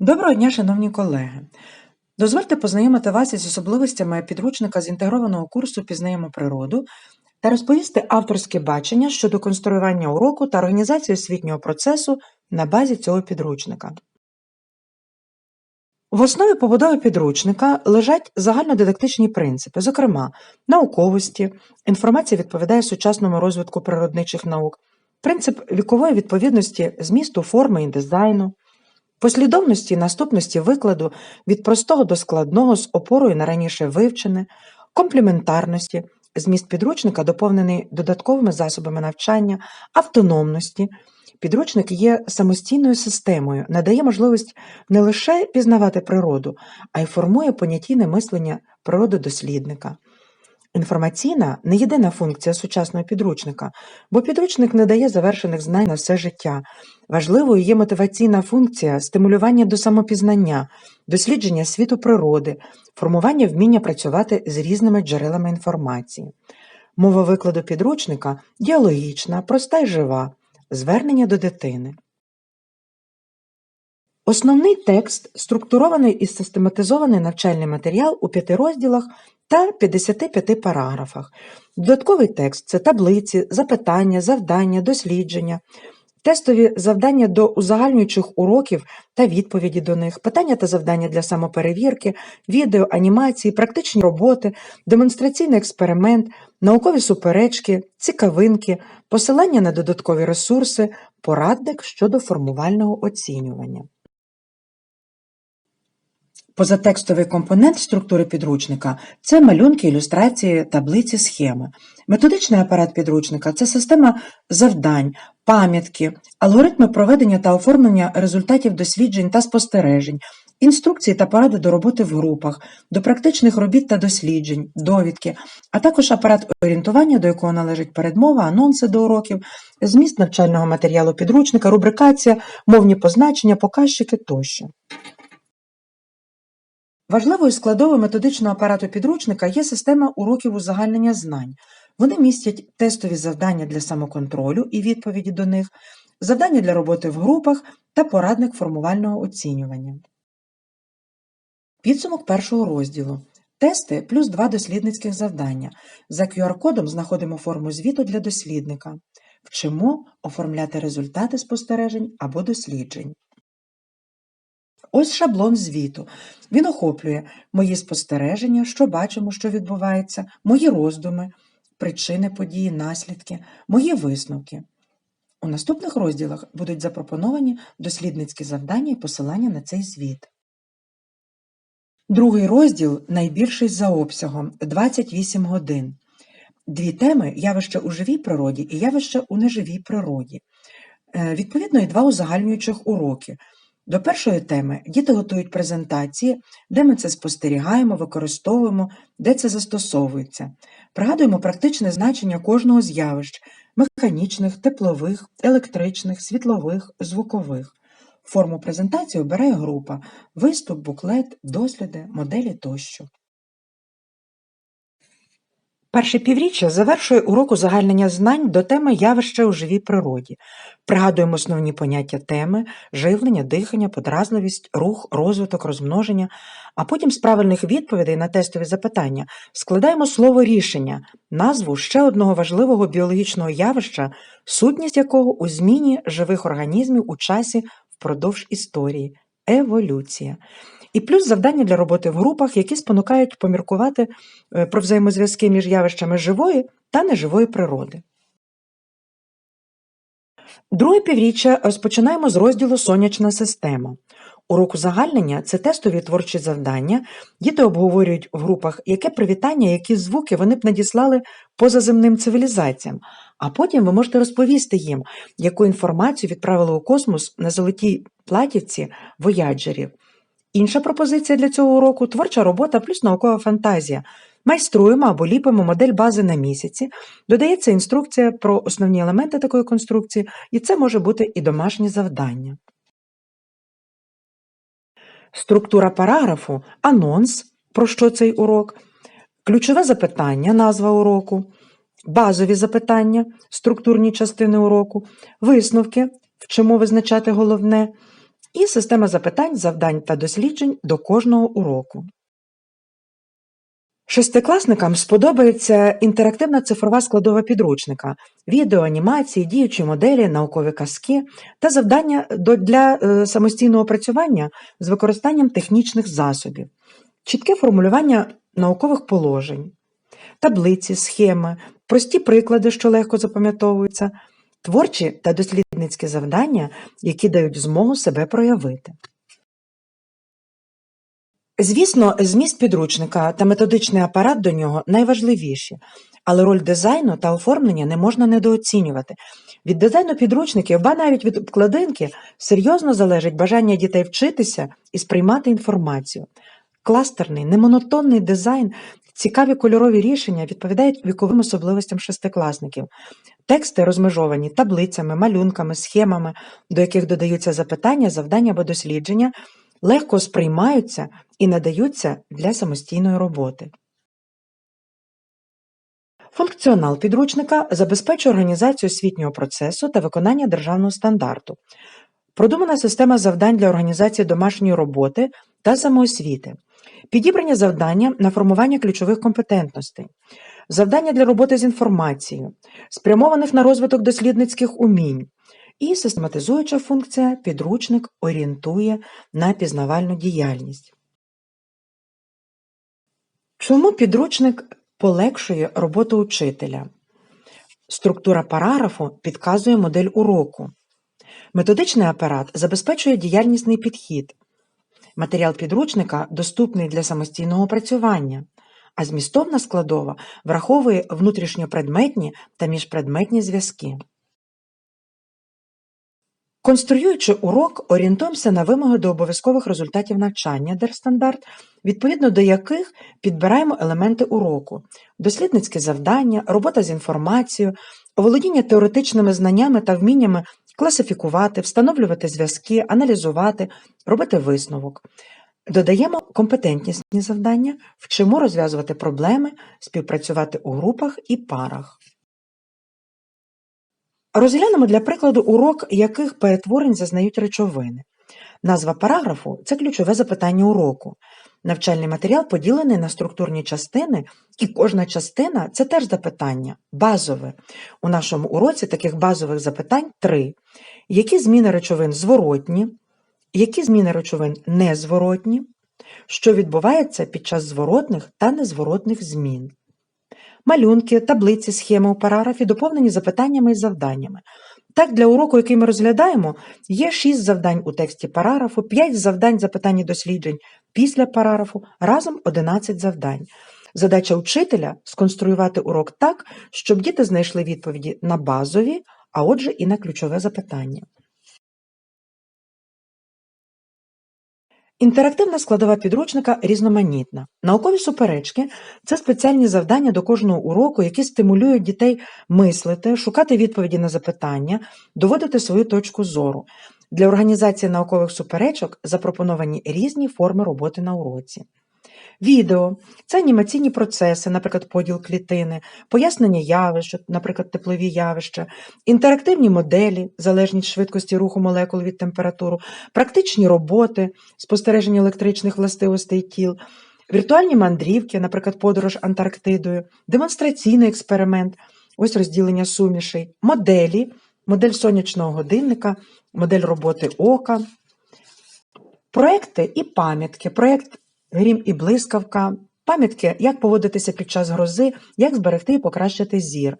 Доброго дня, шановні колеги! Дозвольте познайомити вас із особливостями підручника з інтегрованого курсу Пізнаємо природу та розповісти авторське бачення щодо конструювання уроку та організації освітнього процесу на базі цього підручника. В основі побудови підручника лежать загальнодидактичні принципи, зокрема, науковості, інформація відповідає сучасному розвитку природничих наук, принцип вікової відповідності змісту форми і дизайну, послідовності і наступності викладу від простого до складного з опорою на раніше вивчене, комплементарності, зміст підручника доповнений додатковими засобами навчання, автономності. Підручник є самостійною системою, надає можливість не лише пізнавати природу, а й формує понятійне мислення природодослідника. Інформаційна не єдина функція сучасного підручника, бо підручник не дає завершених знань на все життя. Важливою є мотиваційна функція стимулювання до самопізнання, дослідження світу природи, формування вміння працювати з різними джерелами інформації. Мова викладу підручника діалогічна, проста й жива, звернення до дитини. Основний текст структурований і систематизований навчальний матеріал у п'яти розділах та 55 параграфах. Додатковий текст це таблиці, запитання, завдання, дослідження, тестові завдання до узагальнюючих уроків та відповіді до них, питання та завдання для самоперевірки, відео, анімації, практичні роботи, демонстраційний експеримент, наукові суперечки, цікавинки, посилання на додаткові ресурси, порадник щодо формувального оцінювання. Позатекстовий компонент структури підручника це малюнки, ілюстрації, таблиці, схеми. Методичний апарат підручника це система завдань, пам'ятки, алгоритми проведення та оформлення результатів досліджень та спостережень, інструкції та поради до роботи в групах, до практичних робіт та досліджень, довідки, а також апарат орієнтування, до якого належить передмова, анонси до уроків, зміст навчального матеріалу підручника, рубрикація, мовні позначення, показчики тощо. Важливою складовою методичного апарату підручника є система уроків узагальнення знань. Вони містять тестові завдання для самоконтролю і відповіді до них, завдання для роботи в групах та порадник формувального оцінювання. Підсумок першого розділу. Тести плюс два дослідницьких завдання. За QR-кодом знаходимо форму звіту для дослідника. Вчимо оформляти результати спостережень або досліджень. Ось шаблон звіту. Він охоплює мої спостереження, що бачимо, що відбувається, мої роздуми, причини події, наслідки, мої висновки. У наступних розділах будуть запропоновані дослідницькі завдання і посилання на цей звіт. Другий розділ найбільший за обсягом 28 годин. Дві теми явище у живій природі і явище у неживій природі. Е, Відповідно, і два узагальнюючих уроки. До першої теми діти готують презентації, де ми це спостерігаємо, використовуємо, де це застосовується. Пригадуємо практичне значення кожного з явищ механічних, теплових, електричних, світлових, звукових. Форму презентації обирає група виступ, буклет, досліди, моделі тощо. Перше півріччя завершує урок узагальнення знань до теми явища у живій природі. Пригадуємо основні поняття теми, живлення, дихання, подразливість, рух, розвиток, розмноження, а потім з правильних відповідей на тестові запитання складаємо слово рішення, назву ще одного важливого біологічного явища, сутність якого у зміні живих організмів у часі впродовж історії еволюція. І плюс завдання для роботи в групах, які спонукають поміркувати е, про взаємозв'язки між явищами живої та неживої природи. Друге півріччя розпочинаємо з розділу Сонячна система. Урок узагальнення – це тестові творчі завдання. Діти обговорюють в групах, яке привітання, які звуки вони б надіслали позаземним цивілізаціям. А потім ви можете розповісти їм, яку інформацію відправили у космос на золотій платівці вояджерів. Інша пропозиція для цього уроку творча робота плюс наукова фантазія. Майструємо або ліпимо модель бази на місяці, додається інструкція про основні елементи такої конструкції, і це може бути і домашнє завдання. Структура параграфу анонс, про що цей урок, ключове запитання, назва уроку, базові запитання, структурні частини уроку, висновки, вчимо визначати головне, і система запитань, завдань та досліджень до кожного уроку. Шестикласникам сподобається інтерактивна цифрова складова підручника, відео, анімації, діючі моделі, наукові казки та завдання для е, самостійного опрацювання з використанням технічних засобів, чітке формулювання наукових положень, таблиці, схеми, прості приклади, що легко запам'ятовуються, творчі та дослідницькі завдання, які дають змогу себе проявити. Звісно, зміст підручника та методичний апарат до нього найважливіші, але роль дизайну та оформлення не можна недооцінювати. Від дизайну підручників, ба навіть від обкладинки, серйозно залежить бажання дітей вчитися і сприймати інформацію. Кластерний, немонотонний дизайн, цікаві кольорові рішення відповідають віковим особливостям шестикласників. Тексти розмежовані таблицями, малюнками, схемами, до яких додаються запитання, завдання або дослідження, легко сприймаються і надаються для самостійної роботи. Функціонал підручника забезпечує організацію освітнього процесу та виконання державного стандарту. Продумана система завдань для організації домашньої роботи та самоосвіти, підібрані завдання на формування ключових компетентностей, завдання для роботи з інформацією, спрямованих на розвиток дослідницьких умінь, і систематизуюча функція підручник орієнтує на пізнавальну діяльність. Чому підручник полегшує роботу учителя? Структура параграфу підказує модель уроку. Методичний апарат забезпечує діяльнісний підхід. Матеріал підручника доступний для самостійного опрацювання, а змістовна складова враховує внутрішньопредметні та міжпредметні зв'язки. Конструюючи урок, орієнтуємося на вимоги до обов'язкових результатів навчання Держстандарт, відповідно до яких підбираємо елементи уроку, дослідницькі завдання, робота з інформацією, оволодіння теоретичними знаннями та вміннями класифікувати, встановлювати зв'язки, аналізувати, робити висновок. Додаємо компетентнісні завдання, вчимо розв'язувати проблеми, співпрацювати у групах і парах. Розглянемо для прикладу урок, яких перетворень зазнають речовини. Назва параграфу це ключове запитання уроку. Навчальний матеріал поділений на структурні частини, і кожна частина це теж запитання, базове. У нашому уроці таких базових запитань три. Які зміни речовин зворотні, які зміни речовин незворотні, що відбувається під час зворотних та незворотних змін. Малюнки, таблиці, схеми у параграфі доповнені запитаннями і завданнями. Так, для уроку, який ми розглядаємо, є 6 завдань у тексті параграфу, 5 завдань запитань і досліджень після параграфу, разом 11 завдань. Задача учителя сконструювати урок так, щоб діти знайшли відповіді на базові, а отже і на ключове запитання. Інтерактивна складова підручника різноманітна. Наукові суперечки це спеціальні завдання до кожного уроку, які стимулюють дітей мислити, шукати відповіді на запитання, доводити свою точку зору. Для організації наукових суперечок запропоновані різні форми роботи на уроці. Відео це анімаційні процеси, наприклад, поділ клітини, пояснення явищ, наприклад, теплові явища, інтерактивні моделі, залежність швидкості руху молекул від температури, практичні роботи, спостереження електричних властивостей тіл, віртуальні мандрівки, наприклад, подорож Антарктидою, демонстраційний експеримент, ось розділення сумішей, моделі, модель сонячного годинника, модель роботи ока, проекти і пам'ятки. Проект Грім і блискавка, пам'ятки, як поводитися під час грози, як зберегти і покращити зір,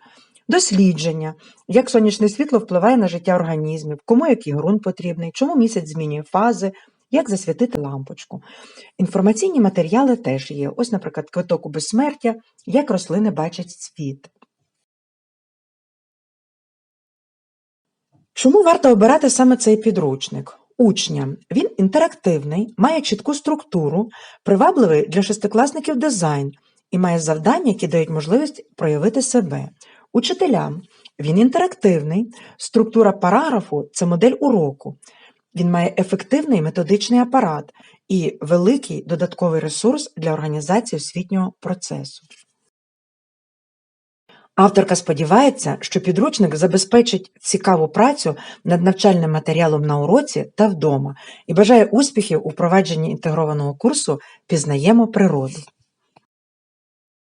дослідження, як сонячне світло впливає на життя організмів, кому який ґрунт потрібний, чому місяць змінює фази, як засвітити лампочку. Інформаційні матеріали теж є. Ось, наприклад, квиток у безсмертя, як рослини бачать світ. Чому варто обирати саме цей підручник? Учня. Він інтерактивний, має чітку структуру, привабливий для шестикласників дизайн і має завдання, які дають можливість проявити себе. Учителям. Він інтерактивний, структура параграфу це модель уроку. Він має ефективний методичний апарат і великий додатковий ресурс для організації освітнього процесу. Авторка сподівається, що підручник забезпечить цікаву працю над навчальним матеріалом на уроці та вдома і бажає успіхів у впровадженні інтегрованого курсу Пізнаємо природу.